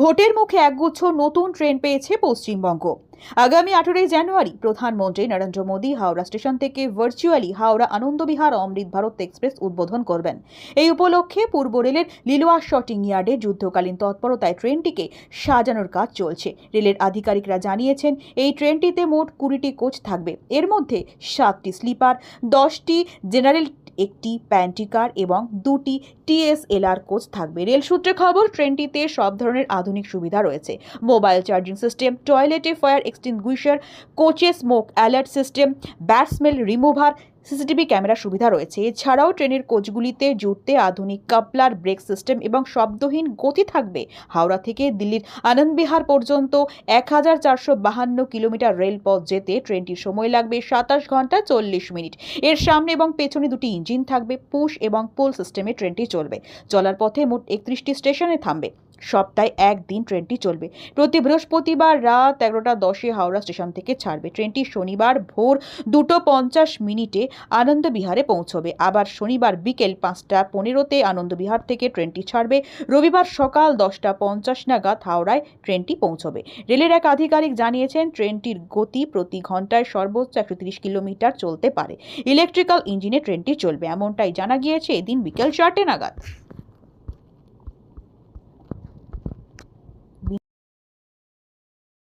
ভোটের মুখে একগুচ্ছ নতুন ট্রেন পেয়েছে পশ্চিমবঙ্গ। আগামী আঠেরোই জানুয়ারি প্রধানমন্ত্রী নরেন্দ্র মোদী হাওড়া স্টেশন থেকে ভার্চুয়ালি হাওড়া আনন্দবিহার অমৃত ভারত এক্সপ্রেস উদ্বোধন করবেন। এই উপলক্ষে পূর্ব রেলের লিলোয়া শটিং ইয়ার্ডে যুদ্ধকালীন তৎপরতায় ট্রেনটিকে সাজানোর কাজ চলছে। রেলের আধিকারিকরা জানিয়েছেন, এই ট্রেনটিতে মোট কুড়িটি কোচ থাকবে। এর মধ্যে সাতটি স্লিপার, দশটি জেনারেল, একটি প্যান্টিকার এবং দুটি টিএসএলআর কোচ থাকবে। রেল সূত্রে খবর, ট্রেনটিতে সব ধরনের আধুনিক সুবিধা রয়েছে। মোবাইল চার্জিং সিস্টেম, টয়লেটে ফায়ার এক্সটিংগুইশার, কোচে smoke alert system bad smell remover, CCTV camera সুবিধা রয়েছে। এছাড়াও ট্রেনের কোচগুলিতে জুড়তে আধুনিক কাপলার ব্রেক সিস্টেম এবং শব্দহীন গতি থাকবে। হাওড়া থেকে দিল্লির আনন্দবিহার পর্যন্ত এক হাজার চারশো বাহান্ন কিলোমিটার রেলপথ যেতে ট্রেনটির সময় লাগবে সাতাশ ঘণ্টা চল্লিশ মিনিট। এর সামনে এবং পেছনে দুটি ইঞ্জিন থাকবে, পুশ এবং পোল সিস্টেমে ট্রেনটি চলবে। চলার পথে মোট একত্রিশটি স্টেশনে থামবে। সপ্তাহে একদিন ট্রেনটি চলবে। প্রতি বৃহস্পতিবার রাত এগারোটা দশে হাওড়া স্টেশন থেকে ছাড়বে। ট্রেনটি শনিবার ভোর দুটো পঞ্চাশ মিনিটে আনন্দবিহারে পৌঁছবে। আবার শনিবার বিকেল পাঁচটা পনেরোতে আনন্দবিহার থেকে ট্রেনটি ছাড়বে। রবিবার সকাল দশটা পঞ্চাশ নাগাদ হাওড়ায় ট্রেনটি পৌঁছবে। রেলের এক আধিকারিক জানিয়েছেন, ট্রেনটির গতি প্রতি ঘন্টায় সর্বোচ্চ একশো কিলোমিটার চলতে পারে। ইলেকট্রিক্যাল ইঞ্জিনে ট্রেনটি চলবে, এমনটাই জানা গিয়েছে এদিন বিকেল চারটে নাগাদ।